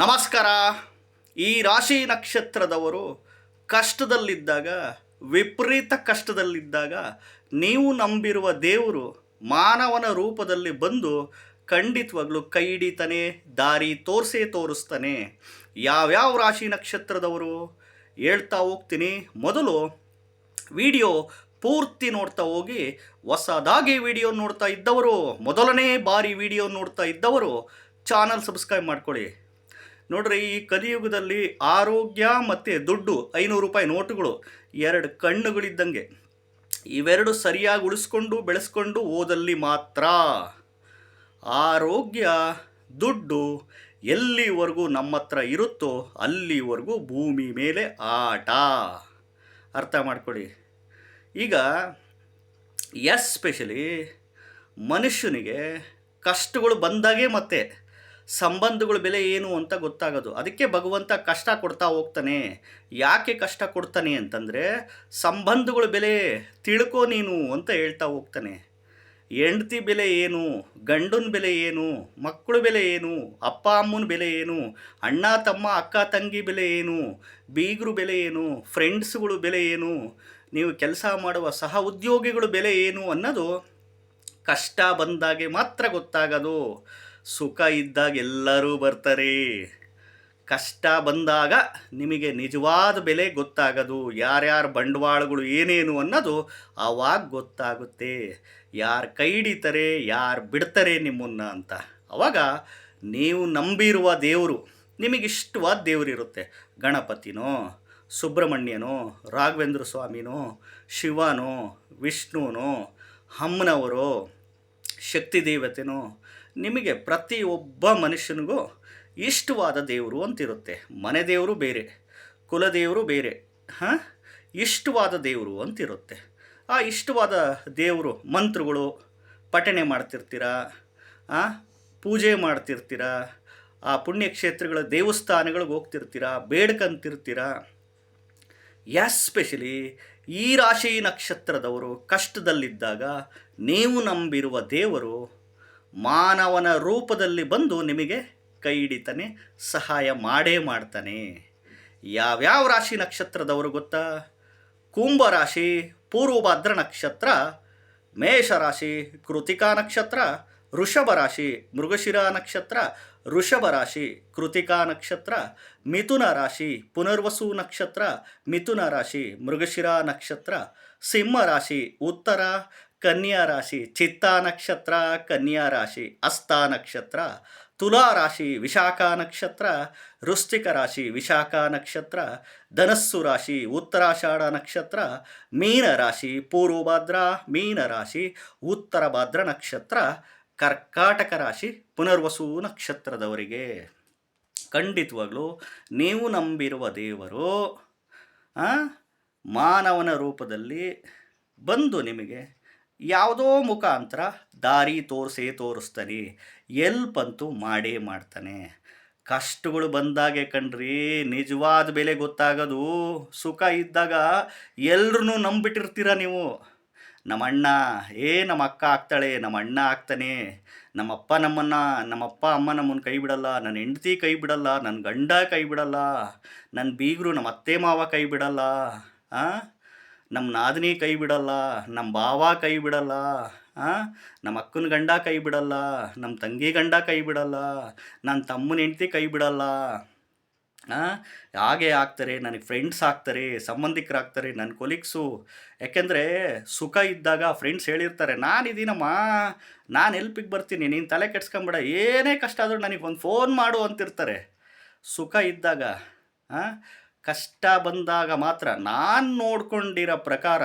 ನಮಸ್ಕಾರ. ಈ ರಾಶಿ ನಕ್ಷತ್ರದವರು ಕಷ್ಟದಲ್ಲಿದ್ದಾಗ, ವಿಪರೀತ ಕಷ್ಟದಲ್ಲಿದ್ದಾಗ ನೀವು ನಂಬಿರುವ ದೇವರು ಮಾನವನ ರೂಪದಲ್ಲಿ ಬಂದು ಖಂಡಿತವಾಗ್ಲೂ ಕೈ ಹಿಡಿತಾನೆ, ದಾರಿ ತೋರಿಸೇ ತೋರಿಸ್ತಾನೆ. ಯಾವ್ಯಾವ ರಾಶಿ ನಕ್ಷತ್ರದವರು ಹೇಳ್ತಾ ಹೋಗ್ತೀನಿ. ಮೊದಲು ವಿಡಿಯೋ ಪೂರ್ತಿ ನೋಡ್ತಾ ಹೋಗಿ, ಹೊಸದಾಗಿ ವಿಡಿಯೋ ನೋಡ್ತಾ ಇದ್ದವರು, ಮೊದಲನೇ ಬಾರಿ ವಿಡಿಯೋ ನೋಡ್ತಾ ಇದ್ದವರು, ಚಾನಲ್ ಸಬ್ಸ್ಕ್ರೈಬ್ ಮಾಡ್ಕೊಳ್ಳಿ. ನೋಡ್ರಿ, ಈ ಕಲಿಯುಗದಲ್ಲಿ ಆರೋಗ್ಯ ಮತ್ತು ದುಡ್ಡು, ಐನೂರು ರೂಪಾಯಿ ನೋಟುಗಳು ಎರಡು ಕಣ್ಣುಗಳಿದ್ದಂಗೆ. ಇವೆರಡು ಸರಿಯಾಗಿ ಉಳಿಸ್ಕೊಂಡು, ಬೆಳೆಸ್ಕೊಂಡು ಓದಲ್ಲಿ ಮಾತ್ರ. ಆರೋಗ್ಯ, ದುಡ್ಡು ಎಲ್ಲಿವರೆಗೂ ನಮ್ಮ ಹತ್ರ ಇರುತ್ತೋ ಅಲ್ಲಿವರೆಗೂ ಭೂಮಿ ಮೇಲೆ ಆಟ. ಅರ್ಥ ಮಾಡ್ಕೊಳ್ಳಿ. ಈಗ ಎಸ್ಪೆಷಲಿ ಮನುಷ್ಯನಿಗೆ ಕಷ್ಟಗಳು ಬಂದಾಗೆ ಮತ್ತೆ ಸಂಬಂಧಗಳ ಬೆಲೆ ಏನು ಅಂತ ಗೊತ್ತಾಗೋದು. ಅದಕ್ಕೆ ಭಗವಂತ ಕಷ್ಟ ಕೊಡ್ತಾ ಹೋಗ್ತಾನೆ. ಯಾಕೆ ಕಷ್ಟ ಕೊಡ್ತಾನೆ ಅಂತಂದರೆ, ಸಂಬಂಧಗಳ ಬೆಲೆ ತಿಳ್ಕೊ ನೀನು ಅಂತ ಹೇಳ್ತಾ ಹೋಗ್ತಾನೆ. ಹೆಂಡತಿ ಬೆಲೆ ಏನು, ಗಂಡನ ಬೆಲೆ ಏನು ಮಕ್ಕಳ ಬೆಲೆ ಏನು, ಅಪ್ಪ ಅಮ್ಮನ ಬೆಲೆ ಏನು, ಅಣ್ಣ, ತಮ್ಮ, ಅಕ್ಕ, ತಂಗಿ ಬೆಲೆ ಏನು, ಬೀಗರು ಬೆಲೆ ಏನು, ಫ್ರೆಂಡ್ಸ್ಗಳು ಬೆಲೆ ಏನು, ನೀವು ಕೆಲಸ ಮಾಡುವ ಸಹ ಉದ್ಯೋಗಿಗಳು ಬೆಲೆ ಏನು ಅನ್ನೋದು ಕಷ್ಟ ಬಂದಾಗೆ ಮಾತ್ರ ಗೊತ್ತಾಗೋದು. ಸುಖ ಇದ್ದಾಗ ಎಲ್ಲರೂ ಬರ್ತಾರೆ. ಕಷ್ಟ ಬಂದಾಗ ನಿಮಗೆ ನಿಜವಾದ ಬೆಲೆ ಗೊತ್ತಾಗೋದು. ಯಾರ್ಯಾರ ಬಂಡವಾಳಗಳು ಏನೇನು ಅನ್ನೋದು ಆವಾಗ ಗೊತ್ತಾಗುತ್ತೆ. ಯಾರು ಕೈ ಹಿಡಿತಾರೆ, ಯಾರು ಬಿಡ್ತಾರೆ ನಿಮ್ಮನ್ನು ಅಂತ. ಅವಾಗ ನೀವು ನಂಬಿರುವ ದೇವರು, ನಿಮಗಿಷ್ಟವಾದ ದೇವರಿರುತ್ತೆ ಗಣಪತಿನೋ, ಸುಬ್ರಹ್ಮಣ್ಯನೋ, ರಾಘವೇಂದ್ರ ಸ್ವಾಮಿನೋ, ಶಿವನೋ, ವಿಷ್ಣುನೋ, ಅಮ್ಮನವರೋ, ಶಕ್ತಿ ದೇವತೆನೋ ನಿಮಗೆ ಪ್ರತಿಯೊಬ್ಬ ಮನುಷ್ಯನಿಗೂ ಇಷ್ಟವಾದ ದೇವರು ಅಂತಿರುತ್ತೆ. ಮನೆ ದೇವರು ಬೇರೆ ಕುಲದೇವರು ಬೇರೆ, ಹಾಂ? ಇಷ್ಟವಾದ ದೇವರು ಅಂತಿರುತ್ತೆ. ಆ ಇಷ್ಟವಾದ ದೇವರು ಮಂತ್ರಗಳು, ಪಠಣೆ ಮಾಡ್ತಿರ್ತೀರ? ಪೂಜೆ ಮಾಡ್ತಿರ್ತೀರ? ಆ ಪುಣ್ಯಕ್ಷೇತ್ರಗಳ ದೇವಸ್ಥಾನಗಳಿಗೆ ಹೋಗ್ತಿರ್ತೀರ? ಬೇಡ್ಕಂತಿರ್ತೀರ? ಎಸ್ಪೆಷಲಿ ಈ ರಾಶಿ ನಕ್ಷತ್ರದವರು ಕಷ್ಟದಲ್ಲಿದ್ದಾಗ ನೀವು ನಂಬಿರುವ ದೇವರು ಮಾನವನ ರೂಪದಲ್ಲಿ ಬಂದು ನಿಮಗೆ ಕೈ ಹಿಡಿತಾನೆ ಸಹಾಯ ಮಾಡೇ ಮಾಡ್ತಾನೆ. ಯಾವ್ಯಾವ ರಾಶಿ ನಕ್ಷತ್ರದವರು ಗೊತ್ತಾ? ಕುಂಭರಾಶಿ ಪೂರ್ವಭದ್ರ ನಕ್ಷತ್ರ ಮೇಷರಾಶಿ ಕೃತಿಕಾ ನಕ್ಷತ್ರ ಋಷಭ ರಾಶಿ, ಮೃಗಶಿರ ನಕ್ಷತ್ರ ಋಷಭ ರಾಶಿ, ಕೃತಿಕಾ ನಕ್ಷತ್ರ, ಮಿಥುನ ರಾಶಿ, ಪುನರ್ವಸು ನಕ್ಷತ್ರ, ಮಿಥುನ ರಾಶಿ, ಮೃಗಶಿರ ನಕ್ಷತ್ರ, ಸಿಂಹ ರಾಶಿ, ಉತ್ತರ ಕನ್ಯಾ ರಾಶಿ, ಚಿತ್ತಾ ನಕ್ಷತ್ರ, ಕನ್ಯಾ ರಾಶಿ ಹಸ್ತ ನಕ್ಷತ್ರ, ತುಲಾ ರಾಶಿ, ವಿಶಾಖ ನಕ್ಷತ್ರ, ವೃಶ್ಚಿಕ ರಾಶಿ, ವಿಶಾಖ ನಕ್ಷತ್ರ, ಧನಸ್ಸು ರಾಶಿ, ಉತ್ತರಾಷಾಢ ನಕ್ಷತ್ರ, ಮೀನ ರಾಶಿ, ಪೂರ್ವಭಾದ್ರ, ಮೀನ ರಾಶಿ ಉತ್ತರ ಭಾದ್ರ ನಕ್ಷತ್ರ, ಕರ್ಕಾಟಕ ರಾಶಿ, ಪುನರ್ವಸು ನಕ್ಷತ್ರದವರಿಗೆ. ಖಂಡಿತವಾಗ್ಲೂ ನೀವು ನಂಬಿರುವ ದೇವರು ಮಾನವನ ರೂಪದಲ್ಲಿ ಬಂದು ನಿಮಗೆ ಯಾವುದೋ ಮುಖಾಂತರ ದಾರಿ ತೋರಿಸೇ ತೋರಿಸ್ತಾನೆ ಎಲ್ಪ್ ಅಂತೂ ಮಾಡೇ ಮಾಡ್ತಾನೆ. ಕಷ್ಟಗಳು ಬಂದಾಗೆ ಕಣ್ರಿ, ನಿಜವಾದ ಬೆಲೆ ಗೊತ್ತಾಗೋದು. ಸುಖ ಇದ್ದಾಗ ಎಲ್ರೂ ನಂಬಿಟ್ಟಿರ್ತೀರ ನೀವು. ನಮ್ಮ ಅಣ್ಣ ಏ ನಮ್ಮ ಅಕ್ಕ ಆಗ್ತಾಳೆ ನಮ್ಮ ಅಣ್ಣ ಆಗ್ತಾನೆ. ನಮ್ಮಪ್ಪ ನಮ್ಮನ್ನ, ನಮ್ಮಪ್ಪ ಅಮ್ಮ ನಮ್ಮನ್ನು ಕೈ ಬಿಡಲ್ಲ ನನ್ನ ಹೆಂಡತಿ ಕೈ ಬಿಡಲ್ಲ ನನ್ನ ಗಂಡ ಕೈ ಬಿಡಲ್ಲ ನನ್ನ ಬೀಗರು ನಮ್ಮ ಅತ್ತೆ ಮಾವ ಕೈ ಬಿಡಲ್ಲ, ಆ? ನಮ್ಮ ನಾದಿನಿ ಕೈ ಬಿಡಲ್ಲ ನಮ್ಮ ಭಾವ ಕೈ ಬಿಡಲ್ಲ? ನಮ್ಮ ಅಕ್ಕನ ಗಂಡ ಕೈ ಬಿಡಲ್ಲ ನಮ್ಮ ತಂಗಿ ಗಂಡ ಕೈ ಬಿಡಲ್ಲ ನನ್ನ ತಮ್ಮನ ಹೆಂಡತಿ ಕೈ ಬಿಡಲ್ಲ. ಹಾಗೆ ಆಗ್ತಾರೆ, ನನಗೆ ಫ್ರೆಂಡ್ಸ್ ಆಗ್ತಾರೆ, ಸಂಬಂಧಿಕರಾಗ್ತಾರೆ ನನ್ನ ಕೊಲೀಗ್ಸು ಯಾಕೆಂದರೆ ಸುಖ ಇದ್ದಾಗ ಫ್ರೆಂಡ್ಸ್ ಹೇಳಿರ್ತಾರೆ, ನಾನು ನಾನಿದ್ದೀನಮ್ಮ ನಾನು ಎಲ್ಪಿಗೆ ಬರ್ತೀನಿ, ನೀನು ತಲೆ ಕೆಡ್ಸ್ಕೊಂಬೇಡ, ಏನೇ ಕಷ್ಟ ಆದರೂ ನನಗೆ ಒಂದು ಫೋನ್ ಮಾಡು ಅಂತಿರ್ತಾರೆ. ಸುಖ ಇದ್ದಾಗ ಕಷ್ಟ ಬಂದಾಗ ಮಾತ್ರ ನಾನು ನೋಡ್ಕೊಂಡಿರೋ ಪ್ರಕಾರ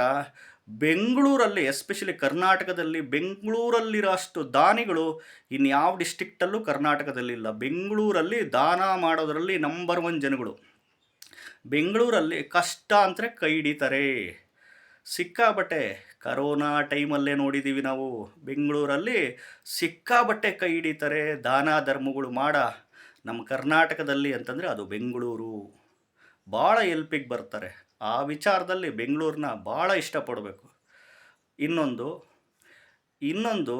ಬೆಂಗಳೂರಲ್ಲಿ ಎಸ್ಪೆಷಲಿ ಕರ್ನಾಟಕದಲ್ಲಿ ಬೆಂಗಳೂರಲ್ಲಿರೋ ಅಷ್ಟು ದಾನಿಗಳು ಇನ್ಯಾವ ಡಿಸ್ಟಿಕ್ಟಲ್ಲೂ ಕರ್ನಾಟಕದಲ್ಲಿಲ್ಲ ಬೆಂಗಳೂರಲ್ಲಿ ದಾನ ಮಾಡೋದರಲ್ಲಿ ನಂಬರ್ ಒನ್ ಜನಗಳು. ಬೆಂಗಳೂರಲ್ಲಿ ಕಷ್ಟ ಅಂದರೆ ಕೈ ಹಿಡಿತಾರೆ. ಸಿಕ್ಕಾಬಟ್ಟೆ ಕರೋನಾ ಟೈಮಲ್ಲೇ ನೋಡಿದ್ದೀವಿ ನಾವು. ಬೆಂಗಳೂರಲ್ಲಿ ಸಿಕ್ಕಾಬಟ್ಟೆ ಕೈ ಹಿಡಿತಾರೆ. ದಾನ ಧರ್ಮಗಳು ಮಾಡ. ನಮ್ಮ ಕರ್ನಾಟಕದಲ್ಲಿ ಅಂತಂದರೆ ಅದು ಬೆಂಗಳೂರು. ಭಾಳ ಎಲ್ಪಿಗೆ ಬರ್ತಾರೆ. ಆ ವಿಚಾರದಲ್ಲಿ ಬೆಂಗಳೂರನ್ನ ಭಾಳ ಇಷ್ಟಪಡಬೇಕು. ಇನ್ನೊಂದು ಇನ್ನೊಂದು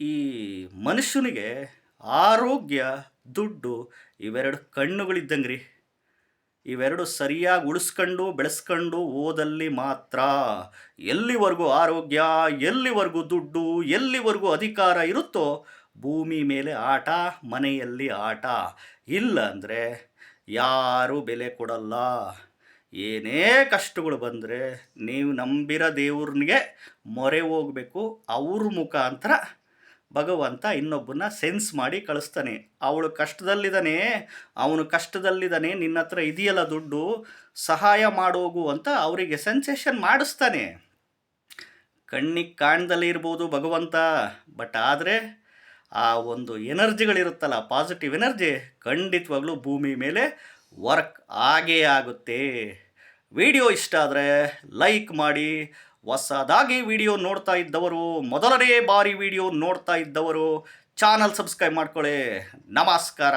ಈ ಮನುಷ್ಯನಿಗೆ ಆರೋಗ್ಯ, ದುಡ್ಡು ಇವೆರಡು ಕಣ್ಣುಗಳಿದ್ದಂಗೆ ರೀ ಇವೆರಡು ಸರಿಯಾಗಿ ಉಳಿಸ್ಕೊಂಡು, ಬೆಳೆಸ್ಕೊಂಡು ಓದಲ್ಲಿ ಮಾತ್ರ. ಎಲ್ಲಿವರೆಗೂ ಆರೋಗ್ಯ, ಎಲ್ಲಿವರೆಗೂ ದುಡ್ಡು, ಎಲ್ಲಿವರೆಗೂ ಅಧಿಕಾರ ಇರುತ್ತೋ ಭೂಮಿ ಮೇಲೆ ಆಟ, ಮನೆಯಲ್ಲಿ ಆಟ. ಇಲ್ಲ ಅಂದರೆ ಯಾರೂ ಬೆಲೆ ಕೊಡಲ್ಲ. ಏನೇ ಕಷ್ಟಗಳು ಬಂದರೆ ನೀವು ನಂಬಿರೋ ದೇವ್ರನಿಗೆ ಮೊರೆ ಹೋಗಬೇಕು. ಅವ್ರ ಮುಖಾಂತರ ಭಗವಂತ ಇನ್ನೊಬ್ಬನ ಸೆನ್ಸ್ ಮಾಡಿ ಕಳಿಸ್ತಾನೆ. ಅವಳು ಕಷ್ಟದಲ್ಲಿದ್ದಾನೆ, ಅವನು ಕಷ್ಟದಲ್ಲಿದ್ದಾನೆ, ನಿನ್ನ ಹತ್ರ ಇದೆಯಲ್ಲ ದುಡ್ಡು, ಸಹಾಯ ಮಾಡೋಗು ಅಂತ ಅವರಿಗೆ ಸೆನ್ಸೇಷನ್ ಮಾಡಿಸ್ತಾನೆ. ಕಣ್ಣಿಗೆ ಕಾಣ್ದಲ್ಲಿ ಇರ್ಬೋದು ಭಗವಂತ, ಬಟ್ ಆದರೆ ಆ ಒಂದು ಎನರ್ಜಿಗಳಿರುತ್ತಲ್ಲ ಪಾಸಿಟಿವ್ ಎನರ್ಜಿ ಖಂಡಿತವಾಗ್ಲೂ ಭೂಮಿ ಮೇಲೆ ವರ್ಕ್ ಆಗೇ ಆಗುತ್ತೆ. ವಿಡಿಯೋ ಇಷ್ಟ ಆದರೆ ಲೈಕ್ ಮಾಡಿ. ಹೊಸದಾಗಿ ವಿಡಿಯೋ ನೋಡ್ತಾ ಇದ್ದವರು, ಮೊದಲನೇ ಬಾರಿ ವಿಡಿಯೋ ನೋಡ್ತಾ ಇದ್ದವರು ಚಾನಲ್ ಸಬ್ಸ್ಕ್ರೈಬ್ ಮಾಡ್ಕೊಳ್ಳಿ. ನಮಸ್ಕಾರ.